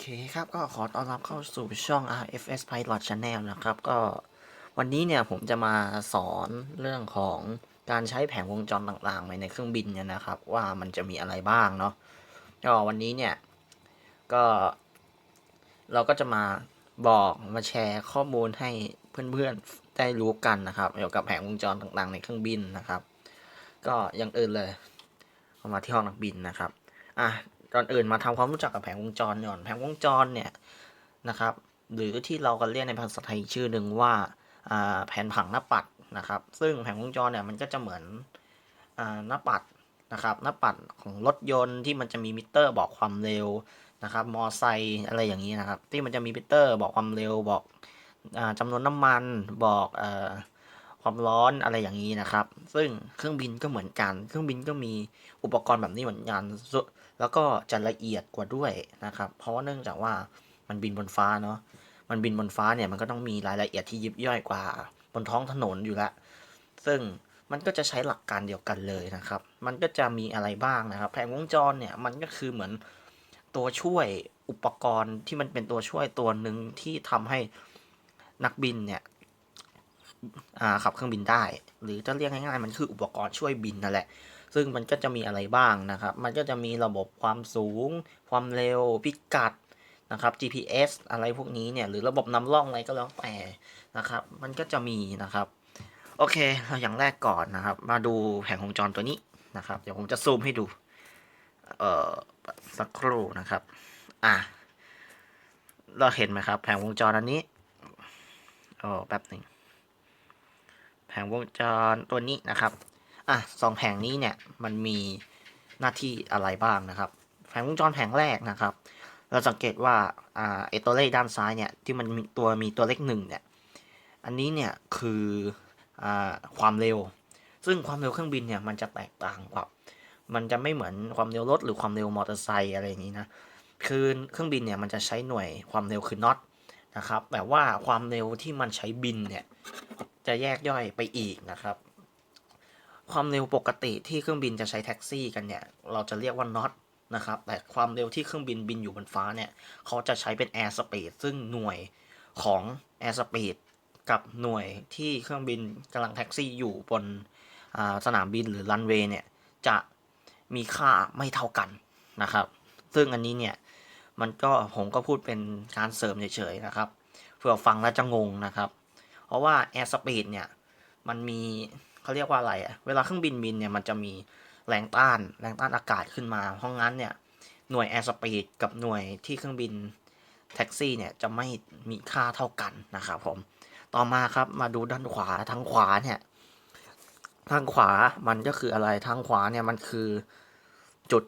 เคครับก็ขอต้อนรับเข้าสู่ช่อง RFS Pilot Channel นะครับ ก็วันนี้เนี่ยผมจะมาสอนเรื่องของการใช้แผงวงจรต่างๆในเครื่องบินเนี่ยนะครับ ว่ามันจะมีอะไรบ้างเนาะก็วันนี้เนี่ยก็ เราก็จะมาบอกมาแชร์ข้อมูลให้เพื่อนๆได้รู้กันนะครับ เกี่ยวกับแผงวงจรต่างๆ ในเครื่องบินนะครับ ก็อยังอื่นเลยเอามาที่ห้องนักบินนะครับอะ ก่อนอื่นมาทำความรู้จักกับแผงวงจรก่อนแผงวงจรเนี่ยนะครับ หรือที่เรากันเรียกในภาษาไทยชื่อหนึ่งว่าแผนผังหน้าปัดนะครับ ซึ่งแผงวงจรเนี่ยมันก็จะเหมือนหน้าปัดนะครับหน้าปัดของรถยนต์ที่มันจะมีมิเตอร์บอกความเร็วนะครับมอไซค์อะไรอย่างนี้นะครับ ที่มันจะมีมิเตอร์บอกความเร็วบอกอาจำนวนน้ำมันบอกอ ความร้อนอะไรอย่างนี้นะครับ ซึ่งเครื่องบินก็เหมือนกัน เครื่องบินก็มีอุปกรณ์แบบนี้เหมือนกัน แล้วก็จะละเอียดกว่าด้วยนะครับ เพราะว่าเนื่องจากว่ามันบินบนฟ้าเนาะ มันบินบนฟ้าเนี่ยมันก็ต้องมีรายละเอียดที่ยิบย่อยกว่า บนท้องถนนอยู่แล้วซึ่งมันก็จะใช้หลักการเดียวกันเลยนะครับ มันก็จะมีอะไรบ้างนะครับ แผงวงจรเนี่ยมันก็คือเหมือนตัวช่วยอุปกรณ์ที่มันเป็นตัวช่วยตัวหนึ่งที่ทำให้นักบินเนี่ย ขับเครื่องบินได้ หรือจะเรียกง่ายๆมันคืออุปกรณ์ช่วยบินนั่นแหละ ซึ่งมันก็จะมีอะไรบ้างนะครับ มันก็จะมีระบบความสูง ความเร็ว พิกัดนะครับ GPS อะไรพวกนี้เนี่ย หรือระบบนำร่องอะไรก็แล้วแต่นะครับ มันก็จะมีนะครับ โอเคเราอย่างแรกก่อนนะครับ มาดูแผงวงจรตัวนี้นะครับ เดี๋ยวผมจะซูมให้ดู เอ่อ สักครู่นะครับ อะ เราเห็นไหมครับ แผงวงจรอันนี้โอ้แป๊บหนึ่ง แผงวงจรตัวนี้นะครับอะสองแผงนี้เนี่ยมันมีหน้าที่อะไรบ้างนะครับ แผงวงจรแผงแรกนะครับ เราสังเกตว่าอ่าไอตัวเลขด้านซ้ายเนี่ยที่มันมีตัวมีตัวเลขหนึ่งเนี่ยอันนี้เนี่ยคืออ่าความเร็ว ซึ่งความเร็วเครื่องบินเนี่ยมันจะแตกต่างกว่ามันจะไม่เหมือนความเร็วรถหรือความเร็วมอเตอร์ไซค์อะไรอย่างนี้นะคือเครื่องบินเนี่ยมันจะใช้หน่วยความเร็วคือน็อตนะครับแต่ว่าความเร็วที่มันใช้บินเนี่ย จะแยกย่อยไปอีกนะครับ ความเร็วปกติที่เครื่องบินจะใช้แท็กซี่กันเนี่ย เราจะเรียกว่าน็อตนะครับ แต่ความเร็วที่เครื่องบินบินอยู่บนฟ้าเนี่ย เขาจะใช้เป็นแอร์สปีดซึ่งหน่วยของแอร์สปีดกับหน่วยที่เครื่องบินกำลังแท็กซี่อยู่บนสนามบินหรือรันเวย์เนี่ย จะมีค่าไม่เท่ากันนะครับ ซึ่งอันนี้เนี่ยมันก็ผมก็พูดเป็นการเสริมเฉยๆนะครับ เพื่อฟังแล้วจะงงนะครับ ราะว่าแอร์สปีดเนี่ย มันมีเขาเรียกว่าอะไรอะเวลาเครื่องบินบินเนี่ยมันจะมีแรงต้านแรงต้านอากาศขึ้นมา เพราะงั้นเนี่ยหน่วยแอร์สปีดกับหน่วยที่เครื่องบินแท็กซี่เนี่ยจะไม่มีค่าเท่ากันนะครับผม ต่อมาครับมาดูด้านขวาทางขวาเนี่ย ทางขวามันก็คืออะไรทางขวาเนี่ยมันคือจุด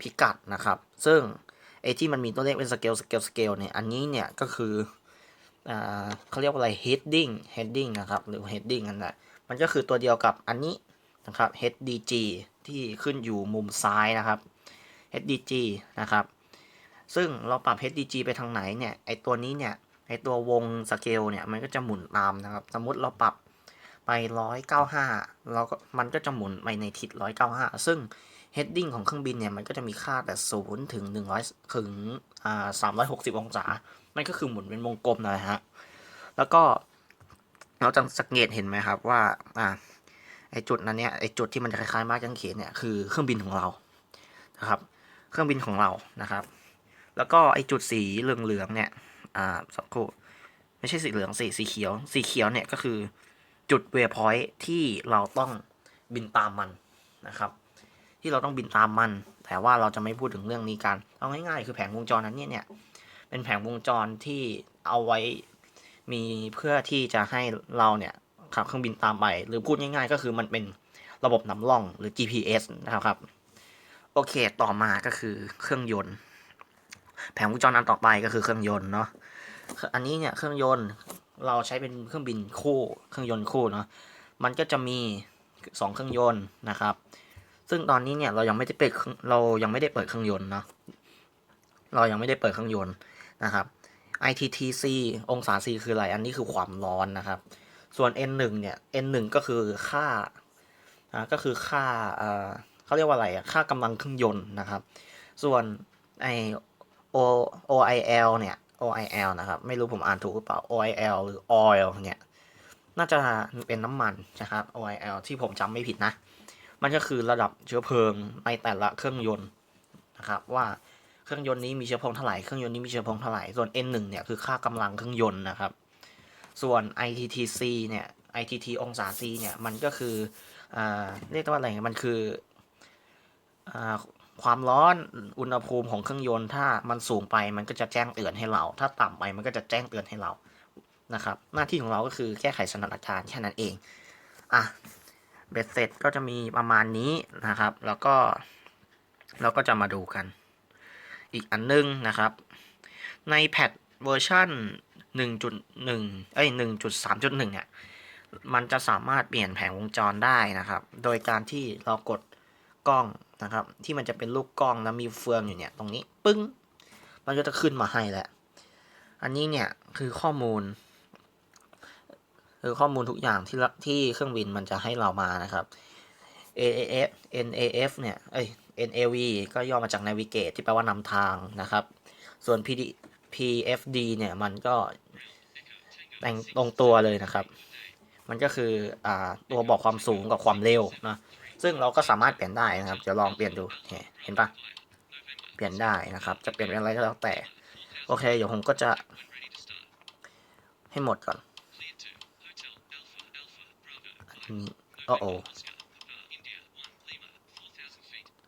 พิกัดนะครับ ซึ่งไอ้ที่มันมีตัวเลขเป็นสเกลสเกลสเกลเนี่ยอันนี้เนี่ยก็คือ เขาเรียกว่าอะไร heading heading นะครับ หรือ heading นั่นแหละมันก็คือตัวเดียวกับอันนี้นะครับ HDG ที่ขึ้นอยู่มุมซ้ายนะครับ HDG นะครับ ซึ่งเราปรับ HDG ไปทางไหนเนี่ย ไอตัวนี้เนี่ย ไอตัววงสเกลเนี่ย มันก็จะหมุนตามนะครับ สมมติเราปรับไป 195เราก็มันก็จะหมุนไปในทิศ 195 ซึ่ง heading ของเครื่องบินเนี่ยมันก็จะมีค่าแต่0ถึง100ถึงอ่า360องศา มันก็คือหมุนเป็นวงกลมนะฮะ แล้วก็เราจะสังเกตเห็นไหมครับว่าอ่าไอจุดนั้นเนี่ยไอจุดที่มันจะคล้ายๆม้กางเขนเนี่ยคือเครื่องบินของเรานะครับ เครื่องบินของเรานะครับ แล้วก็ไอจุดสีเหลืองๆเนี่ยอ่าสักครู่ไม่ใช่สีเหลืองสีสีเขียว สีเขียวเนี่ยก็คือจุดเวพอยท์ที่เราต้องบินตามมันนะครับ ที่เราต้องบินตามมัน แต่ว่าเราจะไม่พูดถึงเรื่องนี้กัน เอาง่ายๆ คือแผงวงจรนั้นเนี่ยเนี่ย เป็นแผงวงจรที่เอาไว้มีเพื่อที่จะให้เราเนี่ยขับเครื่องบินตามไป หรือพูดง่ายๆ ก็คือมันเป็นระบบนำร่องหรือ GPS นะครับ โอเค ต่อมาก็คือเครื่องยนต์ แผงวงจรอันต่อไปก็คือเครื่องยนต์เนาะ อันนี้เนี่ยเครื่องยนต์เราใช้เป็นเครื่องบินคู่ เครื่องยนต์คู่เนาะ มันก็จะมีสองเครื่องยนต์นะครับ ซึ่งตอนนี้เนี่ยเรายังไม่ได้เปิดเรายังไม่ได้เปิดเครื่องยนต์เนาะเรายังไม่ได้เปิดเครื่องยนต์นะครับ ITTC องศา C คืออะไร อันนี้คือความร้อนนะครับ ส่วน N1 เนี่ย N1 ก็คือค่าก็คือค่าเออเขาเรียกว่าอะไรอะค่ากำลังเครื่องยนต์นะครับ ส่วนไอ O OIL เนี่ย OIL นะครับ ไม่รู้ผมอ่านถูกหรือเปล่า OIL หรือ oil เนี่ย น่าจะเป็นน้ำมันนะครับ OIL ที่ผมจำไม่ผิดนะ มันก็คือระดับเชื้อเพลิงในแต่ละเครื่องยนต์นะครับ ว่าเครื่องยนต์นี้มีเชื้อเพลิงเท่าไหร่เครื่องยนต์นี้มีเชื้อเพลิงเท่าไหร่ส่วน N1 เนี่ยคือค่ากำลังเครื่องยนต์นะครับ ส่วน ITTC เนี่ย ITT องศา C เนี่ยมันก็คืออ่าเรียกว่าอะไรมันคืออ่าความร้อนอุณหภูมิของเครื่องยนต์ถ้ามันสูงไปมันก็จะแจ้งเตือนให้เรา ถ้าต่ำไปมันก็จะแจ้งเตือนให้เรานะครับ หน้าที่ของเราก็คือแก้ไขสถานการณ์แค่นั้นเองอะ เบ็ดเสร็จก็จะมีประมาณนี้นะครับ แล้วก็เราก็จะมาดูกัน อีกอันนึงนะครับ ในแพทเวอร์ชัน1.1เอ้ย1.3.1เนี่ยมันจะสามารถเปลี่ยนแผงวงจรได้นะครับ โดยการที่เรากดกล้องนะครับ ที่มันจะเป็นรูปกล้องแล้วมีเฟืองอยู่เนี่ย ตรงนี้ปึ้ง มันก็จะขึ้นมาให้แหละ อันนี้เนี่ยคือข้อมูล คือข้อมูลทุกอย่างที่ที่เครื่องบินมันจะให้เรามานะครับ AAF NAF เนี่ยเอ้ย NAV ก็ย่อมาจาก navigate ที่แปลว่านำทางนะครับ ส่วน PD PFD เนี่ยมันก็แต่งตรงตัวเลยนะครับ มันก็คืออ่าตัวบอกความสูงกับความเร็วนะซึ่งเราก็สามารถเปลี่ยนได้นะครับจะลองเปลี่ยนดูเห็นปะเปลี่ยนได้นะครับ จะเปลี่ยนเป็นอะไรก็แล้วแต่ โอเคเดี๋ยวผมก็จะให้หมดก่อน โอ้โอ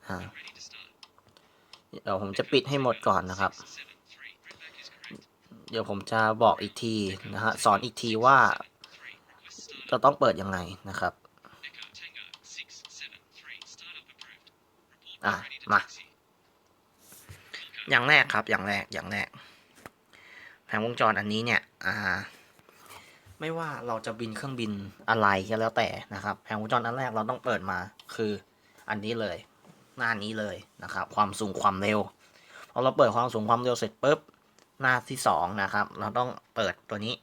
อ่าเดี๋ยวผมจะปิดให้หมดก่อนนะครับ เดี๋ยวผมจะบอกอีกทีนะฮะสอนอีกทีว่าจะต้องเปิดยังไงนะครับ อะ มา อย่างแรกครับ อย่างแรก อย่างแรก แผงวงจรอันนี้เนี่ย อ่า ไม่ว่าเราจะบินเครื่องบินอะไรก็แล้วแต่นะครับแผงวงจรอันแรกเราต้องเปิดมาคืออันนี้เลย หน้านี้เลยนะครับ ความสูงความเร็วพอเราเปิดความสูงความเร็วเสร็จปุ๊บหน้าที่สองนะครับ เราต้องเปิดตัวนี้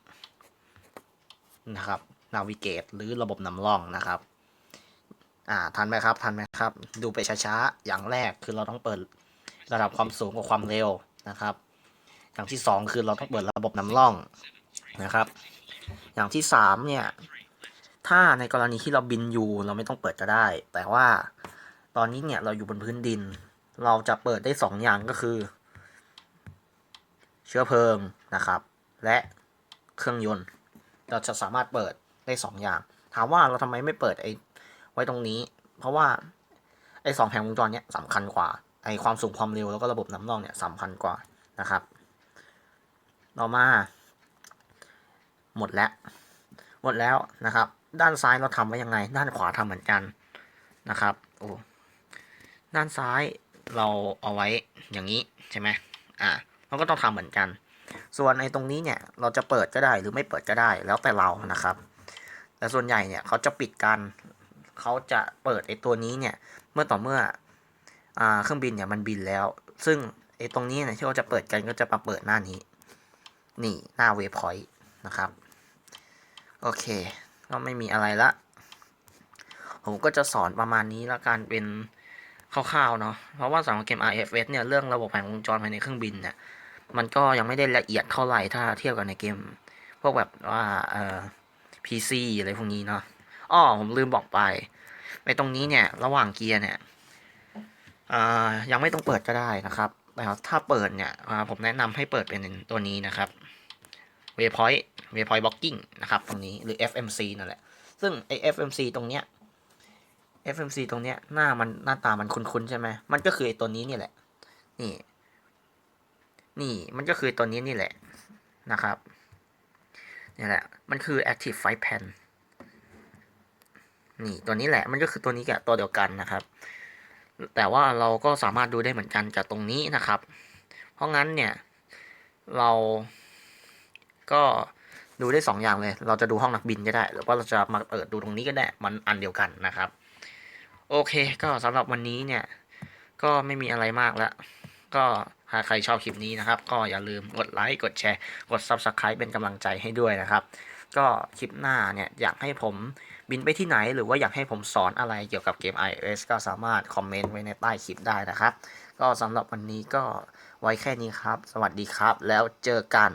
นะครับ navigate หรือระบบนำร่องนะครับ อ่าทันไหมครับทันไหมครับ ดูไปช้าๆอย่างแรกคือเราต้องเปิดระดับความสูงกับความเร็วนะครับ อย่างที่สองคือเราต้องเปิดระบบนำร่องนะครับ อย่างที่สามเนี่ย ถ้าในกรณีที่เราบินอยู่เราไม่ต้องเปิดก็ได้ แต่ว่าตอนนี้เนี่ยเราอยู่บนพื้นดิน เราจะเปิดได้สองอย่างก็คือ เชื้อเพลิงนะครับ และเครื่องยนต์ เราจะสามารถเปิดได้สองอย่าง ถามว่าเราทำไมไม่เปิดไอ้ไว้ตรงนี้ เพราะว่าไอ้สองแผงวงจรเนี้ยสำคัญกว่าไอ้ความสูงความเร็วแล้วก็ระบบน้ำร่องเนี่ยสำคัญกว่านะครับ ต่อมา หมดแล้ว หมดแล้วนะครับ ด้านซ้ายเราทำไว้ยังไง ด้านขวาทำเหมือนกันนะครับโอ้ด้านซ้ายเราเอาไว้อย่างนี้ใช่ไหมอ่าเราก็ต้องทำเหมือนกัน ส่วนในตรงนี้เนี่ยเราจะเปิดก็ได้หรือไม่เปิดก็ได้แล้วแต่เรานะครับ แต่ส่วนใหญ่เนี่ยเขาจะปิดกันเขาจะเปิดไอ้ตัวนี้เนี่ยเมื่อต่อเมื่ออเครื่องบินเนี่ยมันบินแล้ว ซึ่งไอ้ตรงนี้เนี่ยที่เขาจะเปิดกันก็จะมาเปิดหน้านี้ นี่หน้าเวพอยต์นะครับ โอเค ก็ไม่มีอะไรละ ผมก็จะสอนประมาณนี้แล้วกันเป็นคร่าวๆเนาะ เพราะว่าสำหรับเกม RFS เนี่ย เรื่องระบบแผงวงจรภายในเครื่องบินเนี่ยมันก็ยังไม่ได้ละเอียดเท่าไหร่ถ้าเทียบกับในเกม พวกแบบว่าเอ่อ PC อะไรพวกนี้เนาะอ้อผมลืมบอกไป ในตรงนี้เนี่ย ระหว่างเกียร์เนี่ยยังไม่ต้องเปิดก็ได้นะครับแต่ถ้าเปิดเนี่ยผมแนะนำให้เปิดเป็นตัวนี้นะครับ Waypoint Waypoint Blocking นะครับตรงนี้หรือ FMC นั่นแหละ ซึ่งไอ้ FMC ตรงเนี้ย FMC ตรงเนี้ยหน้ามันหน้าตามันคุ้นๆใช่ไหมมันก็คือไอ้ตัวนี้นี่แหละ นี่ นี่มันก็คือตัวนี้นี่แหละนะครับนี่แหละ มันคือ Active Flight Plan นี่ตัวนี้แหละมันก็คือตัวนี้กับตัวเดียวกันนะครับ แต่ว่าเราก็สามารถดูได้เหมือนกันจากตรงนี้นะครับ เพราะงั้นเนี่ย เราก็ ดูได้สองอย่างเลย เราจะดูห้องนักบินก็ได้ หรือว่าเราจะมาเปิดดูตรงนี้ก็ได้ มันอันเดียวกันนะครับ โอเค ก็สำหรับวันนี้เนี่ย ก็ไม่มีอะไรมากแล้ว ก็หากใครชอบคลิปนี้นะครับ ก็อย่าลืมกดไลค์ กดแชร์ กด Subscribe เป็นกำลังใจให้ด้วยนะครับ ก็คลิปหน้าเนี่ยอยากให้ผมบินไปที่ไหน หรือว่าอยากให้ผมสอนอะไรเกี่ยวกับเกม iOS ก็สามารถคอมเมนต์ไว้ในใต้คลิปได้นะครับ ก็สำหรับวันนี้ก็ไว้แค่นี้ครับ สวัสดีครับ แล้วเจอกัน